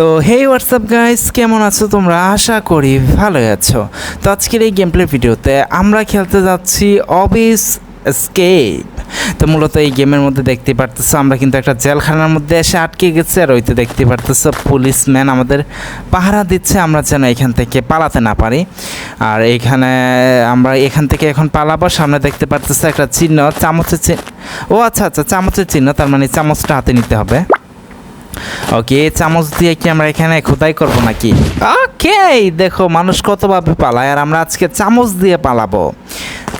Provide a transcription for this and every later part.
তো হেই WhatsApp guys কেমন আছো তোমরা? আশা করি ভালোই আছো। তো, আজকের এই গেম প্লে ভিডিওতে আমরা খেলতে যাচ্ছি অবিস স্কেপ তো, মূলত এই গেমের মধ্যে দেখতে পারতেছো, আমরা কিন্তু একটা জেলখানার মধ্যে এসে আটকে গেছি, আর ওইতে দেখতে পারতেছো পুলিশম্যান আমাদের পাহারা দিচ্ছে, আমরা যেন এখান থেকে পালাতে না পারি। আর এখানে আমরা এখান থেকে এখন পালাবো, সামনে দেখতে পারতেছো একটা চিহ্ন, চামচের চিহ্ন ও আচ্ছা আচ্ছা চামচের চিহ্ন, তার মানে চামচটা হাতে নিতে হবে। ওকে চামচ দিয়ে কি আমরা এখানে খোদাই করব নাকি? ওকে দেখো, মানুষ কতভাবে পালায় আর আমরা আজকে চামচ দিয়ে পালাবো।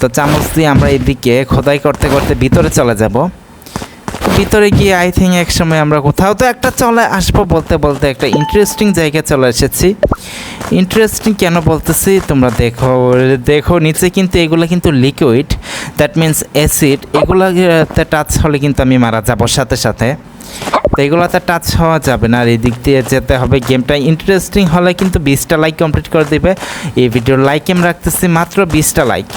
তো চামচ দিয়ে আমরা এদিকে খোদাই করতে করতে ভিতরে চলে যাব। ভিতরে গিয়ে আই থিঙ্ক এক সময় আমরা কোথাও তো একটা চলে আসব বলতে বলতে একটা ইন্টারেস্টিং জায়গায় চলে এসেছি। ইন্টারেস্টিং কেন বলতেছি? তোমরা দেখো দেখো, নিচে কিন্তু এগুলো কিন্তু লিকুইড দ্যাট মিন্স অ্যাসিড এগুলোতে টাচ হলে কিন্তু আমি মারা যাব সাথে সাথে। তো এগুলোতে টাচ হওয়া যাবে না আর এই দিক দিয়ে যেতে হবে। গেমটা ইন্টারেস্টিং হলে কিন্তু বিশটা লাইক কমপ্লিট করে দেবে। এই ভিডিওর লাইক আমি রাখতেছি মাত্র বিশটা লাইক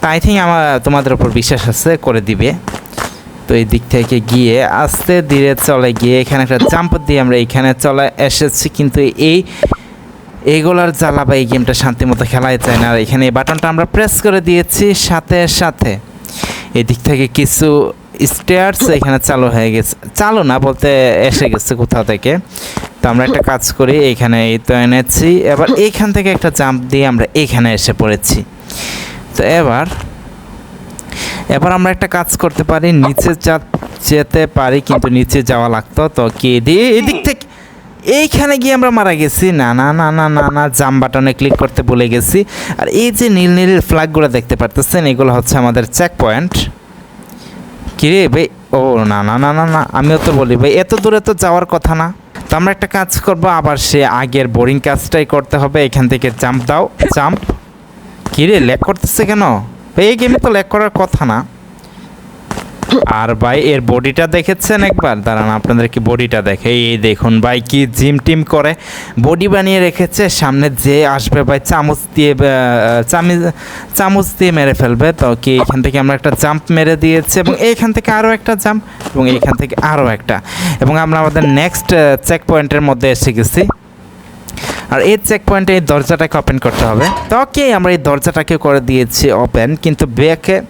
তা আই থিঙ্ক আমার, তোমাদের উপর বিশ্বাস আছে, করে দিবে। তো এই দিক থেকে গিয়ে আস্তে ধীরে চলে গিয়ে এখানে একটা জাম্প দিয়ে আমরা এখানে চলে এসেছি। কিন্তু এই এইগুলার জ্বালা বা এই গেমটা শান্তি মতো খেলাই যায় না। আর এখানে এই বাটনটা আমরা প্রেস করে দিয়েছি সাথে সাথে। এদিক থেকে কিছু স্টেয়ার্স এখানে চালু হয়ে গেছে। চালু না বলতে এসে গেছে কোথা থেকে। তো আমরা একটা কাজ করি, এখানে এই তো এনেছি। এবার এইখান থেকে একটা জাম্প দিয়ে আমরা এখানে এসে পড়েছি। তো এবার এবার আমরা একটা কাজ করতে পারি। নিচে যেতে পারি, কিন্তু নিচে যাওয়া লাগতো। তো কে দিয়ে এদিক থেকে, এইখানে গিয়ে আমরা মারা গেছি। না না না না না না জাম বাটনে ক্লিক করতে ভুলে গেছি। আর এই যে নীল নীল ফ্ল্যাগগুলো দেখতে পারতেছেন, এগুলো হচ্ছে আমাদের চেক পয়েন্ট কিরে ভাই? ও, না না না না না, আমিও তো বলি, ভাই, এত দূরে তো যাওয়ার কথা না। তো আমরা একটা কাজ করব, আবার সে আগের বোরিং কাজটাই করতে হবে, এখান থেকে জাম্প দাও জাম্প কিরে ল্যাক করতেছে কেন? এই গেমে তো ল্যাক করার কথা না। আর ভাই, এর বডিটা দেখেছেন একবার? দাঁড়ান, আপনাদের কি বডিটা দেখে? এই দেখুন ভাই, কি জিম টিম করে। বডি বানিয়ে রেখেছে, সামনে যে আসবে ভাই, চামচ দিয়ে চামি- চামচ দিয়ে মেরে ফেলবে। তো কি, এখান থেকে আমরা একটা জাম্প মেরে দিয়েছি, এবং এইখান থেকে আরও একটা জাম্প, এবং এইখান থেকে আরও একটা। এবং আমরা আমাদের নেক্সট চেক পয়েন্টের মধ্যে এসে গেছি। আর এই চেক পয়েন্টে এই দরজাটাকে ওপেন করতে হবে। তো ওকে আমরা এই দরজাটাকে করে দিয়েছি ওপেন কিন্তু ব্যাকে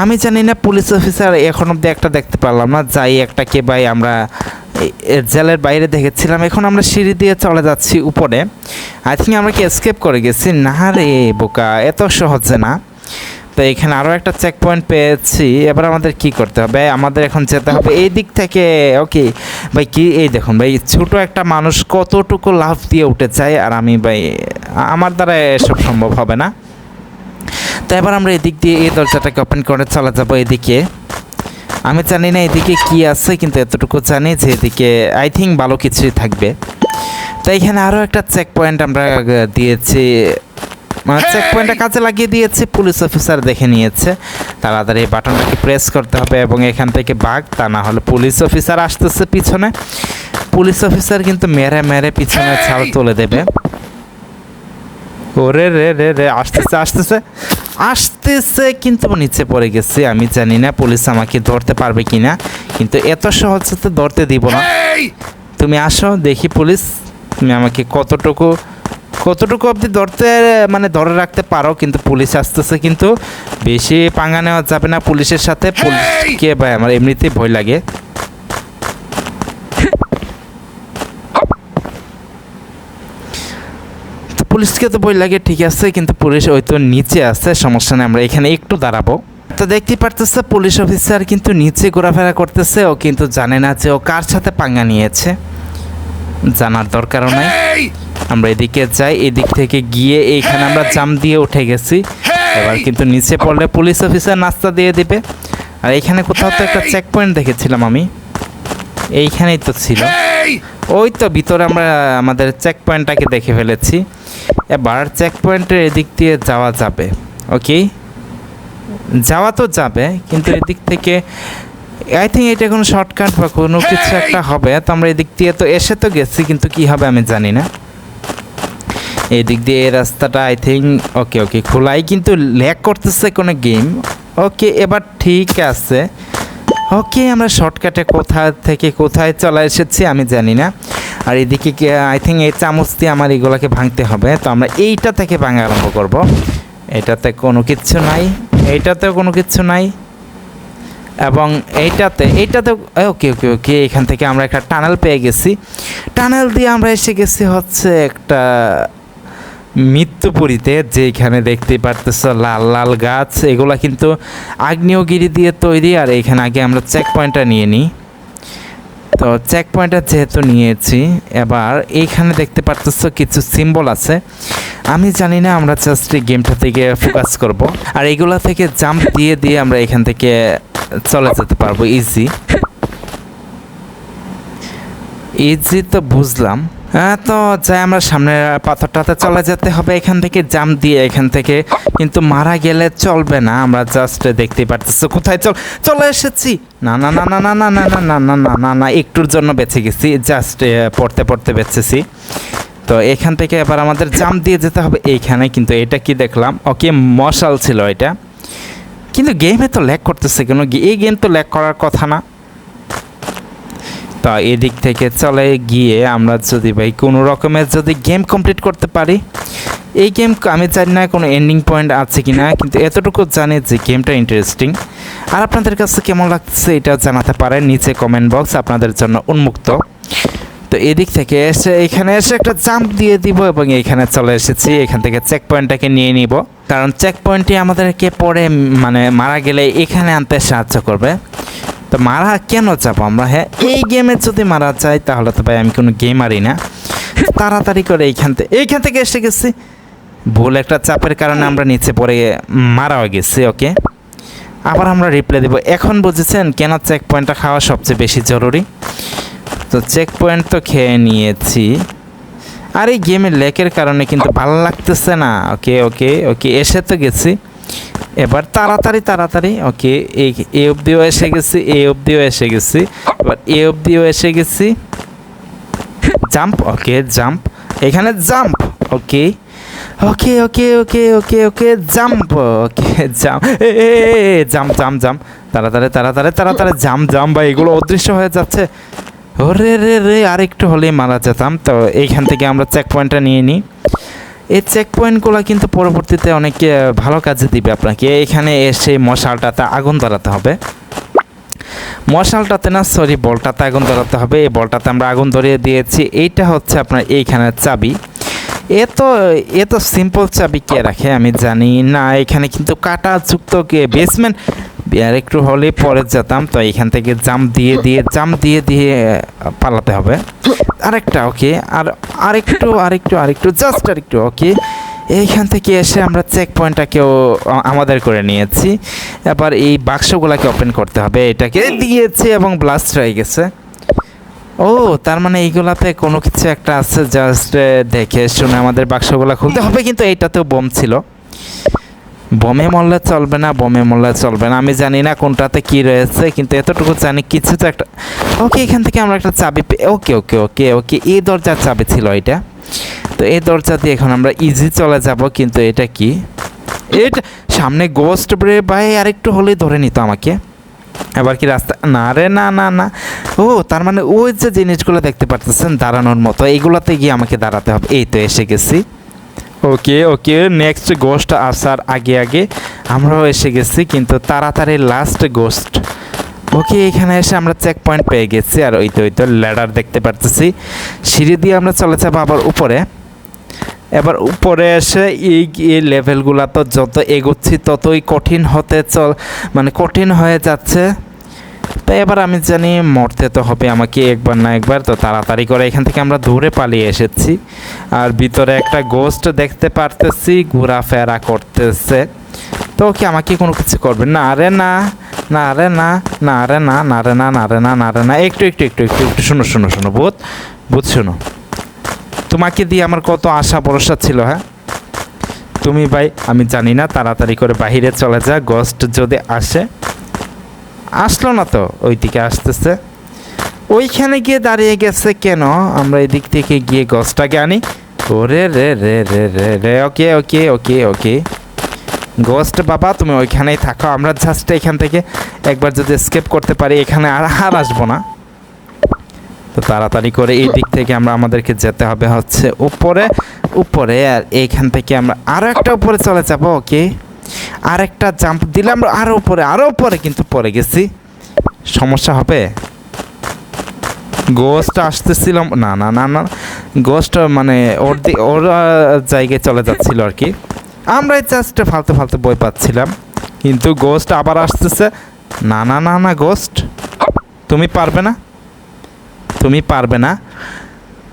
আমি জানি না পুলিশ অফিসার এখন অব্দি একটা দেখতে পারলাম না। যাই একটা কে ভাই আমরা জেলের বাইরে দেখেছিলাম। এখন আমরা সিঁড়ি দিয়ে চলে যাচ্ছি উপরে। আই থিঙ্ক আমরা কি এসকেপ করে গেছি? না রে বোকা, এত সহজে না। তো এখানে আরও একটা চেক পয়েন্ট পেয়েছি। এবার আমাদের কি করতে হবে? আমাদের এখন যেতে হবে এই দিক থেকে। ওকে ভাই, কি, এই দেখুন ভাই, ছোট একটা মানুষ কতটুকু লাভ দিয়ে উঠে যায় আর আমি ভাই, আমার দ্বারা এসব সম্ভব হবে না। তো এবার আমরা এদিক দিয়ে এই দরজাটাকে ওপেন করে চলে যাব এদিকে। আমি জানি না এদিকে কি আছে কিন্তু এতটুকু জানি যে এদিকে আই থিঙ্ক ভালো কিছুই থাকবে। তো এখানে আরও একটা চেক পয়েন্ট আমরা দিয়েছি। মানে চেক পয়েন্টটা কাজে লাগিয়ে দিয়েছি পুলিশ অফিসার দেখে নিয়েছে। তাড়াতাড়ি এই বাটনটাকে প্রেস করতে হবে এবং এখান থেকে বাঘ তা না হলে পুলিশ অফিসার আসতেছে পিছনে। পুলিশ অফিসার কিন্তু মেরে মেরে পিছনে ছাড় তুলে দেবে। ওরে রে রে রে আসতেছে আসতেছে। আসতেছে কিন্তু নিচে পড়ে গেছে আমি জানি না পুলিশ আমাকে ধরতে পারবে কি না কিন্তু এত সহজে তো ধরতে দিব না। তুমি আসো দেখি পুলিশ তুমি আমাকে কতটুকু কতটুকু অবধি ধরতে মানে ধরে রাখতে পারো কিন্তু পুলিশ আসতেছে কিন্তু বেশি পাঙ্গা নেওয়া যাবে না পুলিশের সাথে। পুলিশকে ভাই আমার এমনিতেই ভয় লাগে। পুলিশকে তো বই লাগে ঠিক আছে কিন্তু পুলিশ ওই তো নিচে আছে সমস্যা নেই আমরা এখানে একটু দাঁড়াবো। তো দেখতে পারতেছে পুলিশ অফিসার কিন্তু নিচে ঘোরাফেরা করতেছে ও কিন্তু জানে না যে ও কার সাথে পাঙ্গা নিয়েছে। জানার দরকারও নাই। আমরা এদিকে যাই এদিক থেকে গিয়ে এইখানে আমরা জাম দিয়ে উঠে গেছি। এবার কিন্তু নিচে পড়লে পুলিশ অফিসার নাস্তা দিয়ে দিবে। আর এইখানে কোথাও তো একটা চেক পয়েন্ট দেখেছিলাম আমি। এইখানেই তো ছিল। ওই তো ভিতরে আমরা আমাদের চেক পয়েন্টটাকে দেখে ফেলেছি। এবার চেক পয়েন্টের এদিক দিয়ে যাওয়া যাবে ওকে যাওয়া তো যাবে কিন্তু এদিক থেকে আই থিঙ্ক এটা কোনো শর্টকাট বা কোনো কিছু একটা হবে তো আমরা এদিক দিয়ে তো এসে তো গেছি কিন্তু কি হবে আমি জানি না। এদিক দিয়ে এই রাস্তাটা আই থিঙ্ক ওকে ওকে খোলাই কিন্তু ল্যাক করতেছে কোনো গেম ওকে এবার ঠিক আছে। ওকে, আমরা শর্টকাটে কোথা থেকে কোথায় চলে এসেছি আমি জানি না। আর এদিকে আই থিঙ্ক এই চামচ দিয়ে আমার এগুলোকে ভাঙতে হবে। তো আমরা এইটা থেকে ভাঙা আরম্ভ করব। এটাতে কোনো কিচ্ছু নাই এইটাতেও কোনো কিচ্ছু নাই। এবং এইটাতে এইটাতে ওকে ওকে ওকে, এখান থেকে আমরা একটা টানেল পেয়ে গেছি। টানেল দিয়ে আমরা এসে গেছি হচ্ছে একটা মৃত্যুপুরীতে যেখানে দেখতে পারতেছ লাল লাল গাছ, এগুলা কিন্তু আগ্নেয়গিরি দিয়ে তৈরি আর এখানে আগে আমরা চেক পয়েন্টটা নিয়ে নিই। তো চেক পয়েন্টটা যেহেতু নিয়েছি, এবার এইখানে দেখতে পারতেছ কিছু সিম্বল আছে। আমি জানি না আমরা জাস্ট এই গেমটা থেকে ফোকাস করব। আর এগুলা থেকে জাম্প দিয়ে দিয়ে আমরা এখান থেকে চলে যেতে পারব ইজি ইজি তো বুঝলাম। তো যাই আমরা সামনের পাথরটাতে চলে যেতে হবে এখান থেকে জাম দিয়ে এখান থেকে কিন্তু মারা গেলে চলবে না আমরা জাস্ট দেখতে পারতেছি কোথায় চল চলে এসেছি না না না না না না না না না না না না না একটুর জন্য বেঁচে গেছি জাস্ট পড়তে পড়তে বেঁচেছি তো এখান থেকে এবার আমাদের জাম দিয়ে যেতে হবে এইখানে কিন্তু এটা কি দেখলাম ওকে মশাল ছিল এটা কিন্তু গেমে তো ল্যাক করতেছে কেন এই গেম তো ল্যাক করার কথা না তা এদিক থেকে চলে গিয়ে আমরা যদি ভাই কোনো রকমের যদি গেম কমপ্লিট করতে পারি। এই গেম আমি জানি না কোনো এন্ডিং পয়েন্ট আছে কি না কিন্তু এতটুকু জানি যে গেমটা ইন্টারেস্টিং আর আপনাদের কাছে কেমন লাগছে এটা জানাতে পারেন নিচে কমেন্ট বক্স আপনাদের জন্য উন্মুক্ত। তো এদিক থেকে এসে এখানে এসে একটা জাম্প দিয়ে দিব এবং এখানে চলে এসেছি। এখান থেকে চেক পয়েন্টটাকে নিয়ে নিব। কারণ চেক পয়েন্টটি আমাদেরকে পরে মানে মারা গেলে এখানে আনতে সাহায্য করবে। তো মারা কেন যাব আমরা? হ্যাঁ এই গেমে যদি মারা যায়, তাহলে তো ভাই আমি কোনো গেম গেমারই না। তাড়াতাড়ি করে এইখান থেকে এইখান থেকে এসে গেছি। ভুল একটা চাপের কারণে আমরা নিচে পড়ে মারা হয়ে গেছি ওকে আবার আমরা রিপ্লাই দেবো। এখন বুঝেছেন কেন চেক পয়েন্টটা খাওয়া সবচেয়ে বেশি জরুরি? তো চেক পয়েন্ট তো খেয়ে নিয়েছি। আর এই গেমের লেকের কারণে কিন্তু ভালো লাগতেছে না। ওকে ওকে ওকে এসে তো গেছি। এবার তাড়াতাড়ি তাড়াতাড়ি। ওকে এ অবধিও এসে গেছি এ অবধিও এসে গেছি। এবার এ অবধিও এসে গেছি। Jump, okay, jump. এখানে jump, okay. Okay okay okay okay okay, jump okay, jump. এ জাম্প জাম্প জাম্প। তাড়াতাড়ি তাড়াতাড়ি তাড়াতাড়ি, জাম্প জাম্প বা এগুলো অদৃশ্য হয়ে যাচ্ছে। ওরে, রে রে, আরেকটু হলেই মারা যেতাম। তো এইখান থেকে আমরা চেক পয়েন্টটা নিয়ে নিই। এই চেক পয়েন্টগুলো কিন্তু পরবর্তীতে অনেক ভালো কাজে দিবে আপনাকে। এখানে এসে মশালটাতে আগুন ধরাতে হবে। মশালটাতে না সরি বলটাতে আগুন ধরাতে হবে। এই বলটাতে আমরা আগুন ধরিয়ে দিয়েছি। এইটা হচ্ছে আপনার এইখানে চাবি। এ তো এ তো সিম্পল চাবি কে রাখে আমি জানি না। এখানে কিন্তু কাটা যুক্ত বেসমেন্ট আর একটু হলে পরে যেতাম, তো এখান থেকে জাম দিয়ে দিয়ে, জাম দিয়ে দিয়ে পালাতে হবে। আরেকটা ওকে আর আরেকটু আরেকটু আরেকটু জাস্ট আরেকটু ওকে এইখান থেকে এসে আমরা চেক পয়েন্টটাকেও আমাদের করে নিয়েছি। এবার এই বাক্সগুলোকে ওপেন করতে হবে। এটাকে দিয়েছে এবং ব্লাস্ট হয়ে গেছে। ও, তার মানে এইগুলাতে কোনো কিছু একটা আছে জাস্ট দেখে শুনে আমাদের বাক্সগুলো খুলতে হবে। কিন্তু এইটাতেও বোম ছিল। বোমে মরলে চলবে না, বোমে মরলে চলবে না। আমি জানি না কোনটাতে কি রয়েছে, কিন্তু এতটুকু জানি, কিছু তো একটা ওকে, এখান থেকে আমরা একটা চাবি ওকে ওকে ওকে ওকে, এই দরজার চাবি ছিল এটা। তো এই দরজা দিয়ে এখন আমরা ইজি চলে যাব, কিন্তু এটা কি? এটা সামনে গোস্ট ব্রে ভাই, আরেকটু হলেই ধরে নিত আমাকে। এবার কি রাস্তা না রে, না না না। ও, তার মানে ওই যে জিনিসগুলো দেখতে পারতেছেন দাঁড়ানোর মতো এইগুলোতে গিয়ে আমাকে দাঁড়াতে হবে। এই তো এসে গেছি। ওকে ওকে নেক্সট গোস্ট আসার আগে আগে আমরাও এসে গেছি, কিন্তু তাড়াতাড়ি লাস্ট গোস্ট ওকে, এখানে এসে আমরা চেক পয়েন্ট পেয়ে গেছি, আর ওই তো ওই তো ল্যাডার দেখতে পারতেছি। সিঁড়ি দিয়ে আমরা চলে যাব আবার উপরে। এবার উপরে এসে এই এই লেভেলগুলো তো যত এগোচ্ছি ততই কঠিন হতে চল মানে কঠিন হয়ে যাচ্ছে। তাই এবার আমি জানি মরতে তো হবে আমাকে একবার না একবার, তো তাড়াতাড়ি করে এখান থেকে আমরা দূরে পালিয়ে এসেছি। আর ভিতরে একটা গোস্ট দেখতে পারতেছি, ঘোরাফেরা করতেছে। তো কি আমাকে কোনো কিছু করবে? না আরে না না আরে না না আরে না না রে না না রে না না রে না, একটু একটু একটু একটু একটু, শুনো শুনো শুনো বোধ বুঝ শুনো। তোমাকে দিয়ে আমার কত আশা ভরসা ছিল হ্যাঁ? তুমি ভাই, আমি জানি না, তাড়াতাড়ি করে বাহিরে চলে যা গোস্ট যদি আসে। আসলো না তো ওই দিকে আসতেছে। ওইখানে গিয়ে দাঁড়িয়ে গেছে কেন? আমরা এদিক থেকে গিয়ে গছটাকে আনি। ওরে রে রে রে রে রে রে ওকে ওকে ওকে ওকে। গোস্ট বাবা, তুমি ওইখানেই থাকো, আমরা জাস্ট এখান থেকে একবার যদি স্কেপ করতে পারি, এখানে আর আর আসব না। তো তাড়াতাড়ি করে এই দিক থেকে আমরা আমাদেরকে যেতে হবে হচ্ছে উপরে। উপরে আর এইখান থেকে আমরা আরও একটা উপরে চলে যাব, ওকে? আর একটা জাম্প দিলে আমরা আরও উপরে আরও উপরে কিন্তু পরে গেছি। সমস্যা হবে? গোস্ট আসতেছিলাম, না না না না গোস্ট মানে ওর ওর জায়গায় চলে যাচ্ছিল আর কি। আমরাই জাস্ট ফালতু ফালতু বই পাচ্ছিলাম, কিন্তু গোস্ট আবার আসতেছে। না না না না গোস্ট তুমি পারবে না? তুমি পারবে না?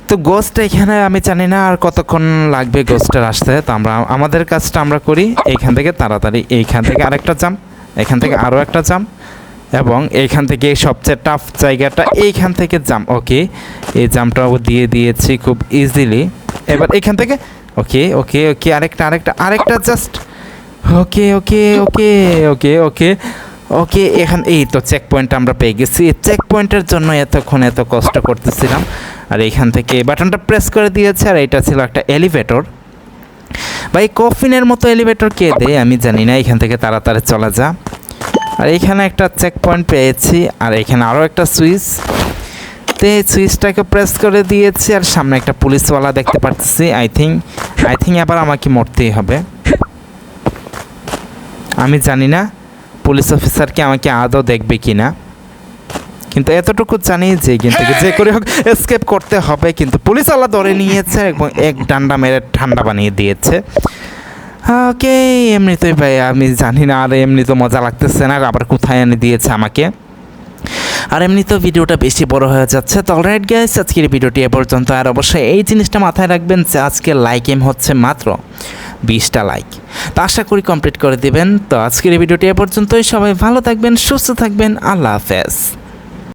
তো গোস্ট এখানে আমি জানি না আর কতক্ষণ লাগবে গোস্টের আসতে, তো আমরা, আমাদের কাজটা আমরা করি এইখান থেকে তাড়াতাড়ি। এইখান থেকে আরেকটা জাম্প এখান থেকে আরও একটা জাম্প এবং এইখান থেকে সবচেয়ে টাফ জায়গাটা এইখান থেকে জাম ওকে এই জাম্পটাও দিয়ে দিয়েছি খুব ইজিলি এবার এখান থেকে ওকে ওকে ওকে আরেকটা আরেকটা আরেকটা just okay okay okay okay okay ওকে এখান, এই তো চেক পয়েন্ট আমরা পেয়ে গেছি। চেক পয়েন্টের জন্য এতক্ষণ এত কষ্ট করতেছিলাম। আর এইখান থেকে বাটনটা প্রেস করে দিয়েছে, আর এটা ছিল একটা এলিভেটর ভাই কফিনের মতো এলিভেটর কে দেয় আমি জানি না, এখান থেকে তাড়াতাড়ি চলা যা আর এইখানে একটা চেক পয়েন্ট পেয়েছি, আর এখানে আরও একটা সুইচ। তো এই সুইচটাকে প্রেস করে দিয়েছি, আর সামনে একটা পুলিশওয়ালা দেখতে পাচ্ছি আই থিঙ্ক আই থিঙ্ক আবার আমাকে মরতেই হবে। আমি জানি না, পুলিশ অফিসারকে আমাকে আদৌ দেখবে কি না কিন্তু এতটুকু জানি যে কিন্তু যে করে হোক এসকেপ করতে হবে। কিন্তু পুলিশ আল্লাহ ধরে নিয়েছে এবং এক ডান্ডা মেরে ঠান্ডা বানিয়ে দিয়েছে। ওকে, এমনিতেই ভাই, আমি জানি না, আর এমনি তো মজা লাগতেছে না আবার কোথায় এনে দিয়েছে আমাকে। আর এমনি তো ভিডিওটা বেশি বড় হয়ে যাচ্ছে। তো অলরাইট গ্যাস আজকের ভিডিওটি এ পর্যন্ত। আর অবশ্যই এই জিনিসটা মাথায় রাখবেন যে আজকে লাইক এম হচ্ছে মাত্র বিশটা লাইক তো আশা করি কমপ্লিট করে দিবেন। তো আজকের ভিডিওটি এ পর্যন্তই। সবাই ভালো থাকবেন, সুস্থ থাকবেন। আল্লাহ হাফেজ।